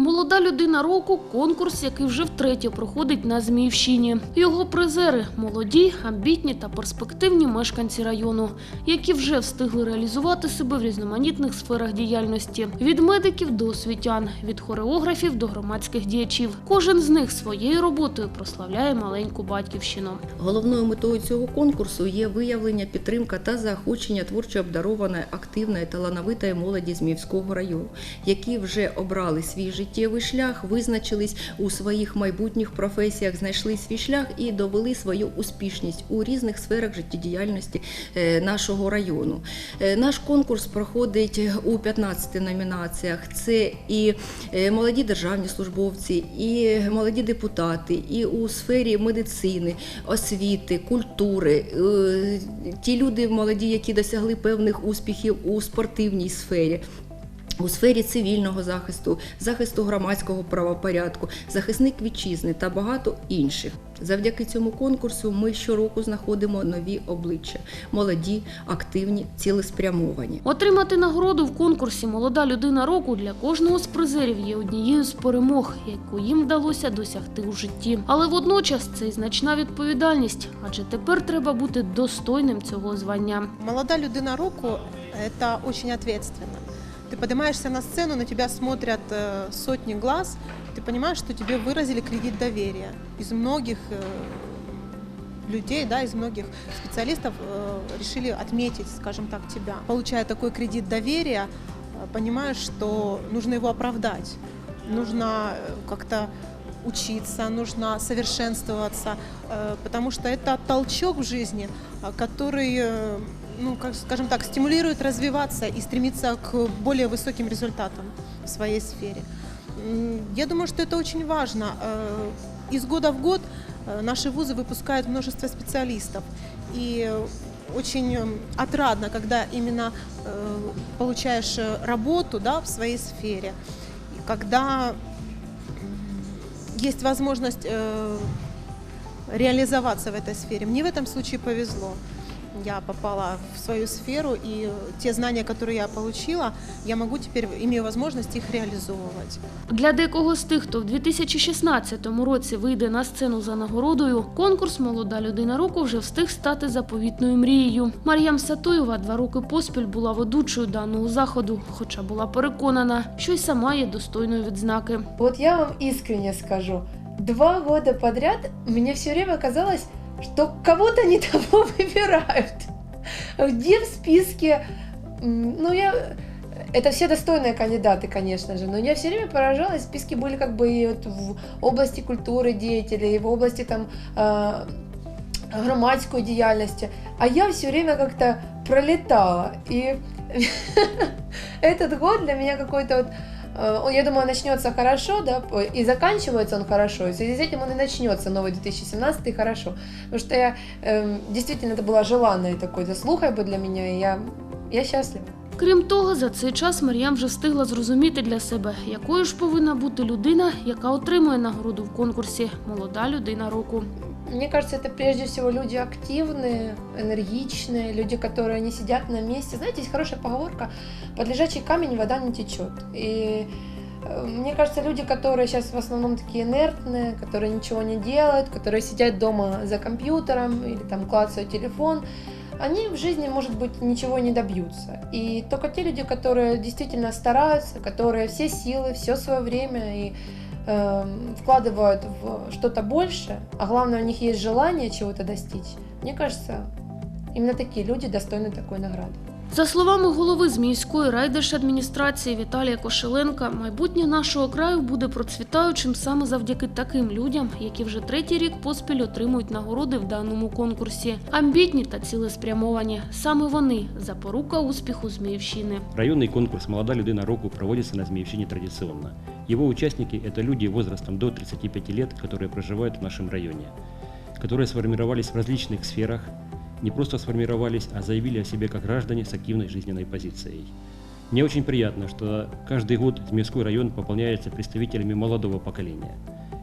Молода людина року конкурс, який вже втретє проходить на Зміївщині. Його призери молоді, амбітні та перспективні мешканці району, які вже встигли реалізувати себе в різноманітних сферах діяльності від медиків до освітян, від хореографів до громадських діячів. Кожен з них своєю роботою прославляє маленьку батьківщину. Головною метою цього конкурсу є виявлення, підтримка та заохочення творчо обдарованої, активної, талановитої молоді Зміївського району, які вже обрали свій життєвий шлях, визначились у своїх майбутніх професіях, знайшли свій шлях і довели свою успішність у різних сферах життєдіяльності е, нашого району. Е, Наш конкурс проходить у 15 номінаціях. Це і е, молоді державні службовці, і молоді депутати, і у сфері медицини, освіти, культури, ті люди молоді, які досягли певних успіхів у спортивній сфері. У сфері цивільного захисту, захисту громадського правопорядку, захисник вітчизни та багато інших. Завдяки цьому конкурсу ми щороку знаходимо нові обличчя, молоді, активні, цілеспрямовані. Отримати нагороду в конкурсі Молода людина року для кожного з призерів є однією з перемог, яку їм вдалося досягти у житті. Але водночас це й значна відповідальність, адже тепер треба бути достойним цього звання. Молода людина року – это очень ответственно. Ты поднимаешься на сцену, на тебя смотрят э, сотни глаз, ты понимаешь, что тебе выразили кредит доверия. Из многих э, людей, да, из многих специалистов э, решили отметить, скажем так, тебя. Получая такой кредит доверия, э, понимаешь, что нужно его оправдать, нужно как-то учиться, нужно совершенствоваться, потому что это толчок в жизни, который, ну, как, скажем так, стимулирует развиваться и стремиться к более высоким результатам в своей сфере. Я думаю, что это очень важно. Э, Из года в год э, наши вузы выпускают множество специалистов. И очень э, отрадно, когда именно э, получаешь работу да, в своей сфере, когда есть возможность реализоваться в этой сфере. Мне в этом случае повезло. Я попала в свою сферу, и те знания, которые я получила, я могу теперь, имею возможность их реализовывать. Для декого з тих, хто в 2016 році вийде на сцену за нагородою, конкурс Молода людина року вже встиг стати заповітною мрією. Мар'ям Сатуєва два роки поспіль була ведучою даного заходу, хоча була переконана, що й сама є достойною відзнаки. Вот я вам искренне скажу, два года подряд мне все время казалось, что кого-то не того выбирают. Где в списке, ну я, это все достойные кандидаты, конечно же, но я все время поражалась, списки были как бы и вот в области культуры деятелей, и в области там э, громадской деятельности, а я все время как-то пролетала, и этот год для меня какой-то вот Я думаю, начнется хорошо, да, и заканчивается он хорошо. И в связи с этим он и начнется новый 2017 хорошо. Потому что я эм, действительно это была желанной такой заслухой бы для меня, и я, я счастлива. Крім того, за цей час Мар'ям вже встигла зрозуміти для себе, якою ж повинна бути людина, яка отримує нагороду в конкурсі Молода людина року. Мне кажется, это прежде всего люди активные, энергичные, люди, которые не сидят на месте. Знаете, есть хорошая поговорка «под лежачий камень вода не течет». И э, мне кажется, люди, которые сейчас в основном такие инертные, которые ничего не делают, которые сидят дома за компьютером или там клацают телефон, они в жизни, может быть, ничего не добьются. И только те люди, которые действительно стараются, которые все силы, все свое время и вкладывают в что-то больше, а главное, у них есть желание чего-то достичь, мне кажется, именно такие люди достойны такой награды. За словами голови Зміївської райдержадміністрації Віталія Кошеленка, майбутнє нашого краю буде процвітаючим саме завдяки таким людям, які вже третій рік поспіль отримують нагороди в даному конкурсі. Амбітні та цілеспрямовані. Саме вони запорука успіху Зміївщини. Районный конкурс «Молода людина року» проводится на Змеевщине традиционно. Его участники – это люди возрастом до 35 лет, которые проживают в нашем районе, которые сформировались в различных сферах, не просто сформировались, а заявили о себе как граждане с активной жизненной позицией. Мне очень приятно, что каждый год мирской район пополняется представителями молодого поколения.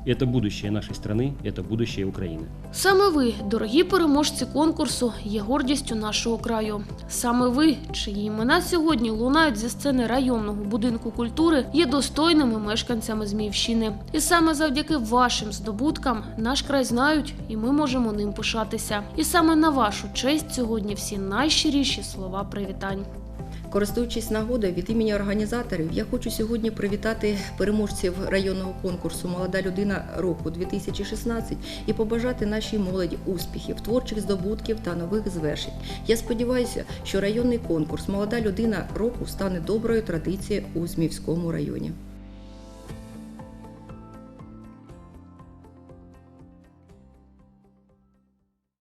Это будущее нашей страны, это будущее Украины. Саме ви, дорогі переможці конкурсу, є гордістю нашого краю. Саме ви, чиї імена сьогодні лунають зі сцени районного будинку культури, є достойними мешканцями Зміївщини. І саме завдяки вашим здобуткам наш край знають, і ми можемо ним пишатися. І саме на вашу честь сьогодні всі найщиріші слова привітань. Користуючись нагодою від імені організаторів, я хочу сьогодні привітати переможців районного конкурсу Молода людина року 2016 і побажати нашій молоді успіхів, творчих здобутків та нових звершень. Я сподіваюся, що районний конкурс Молода людина року стане доброю традицією у Змівському районі.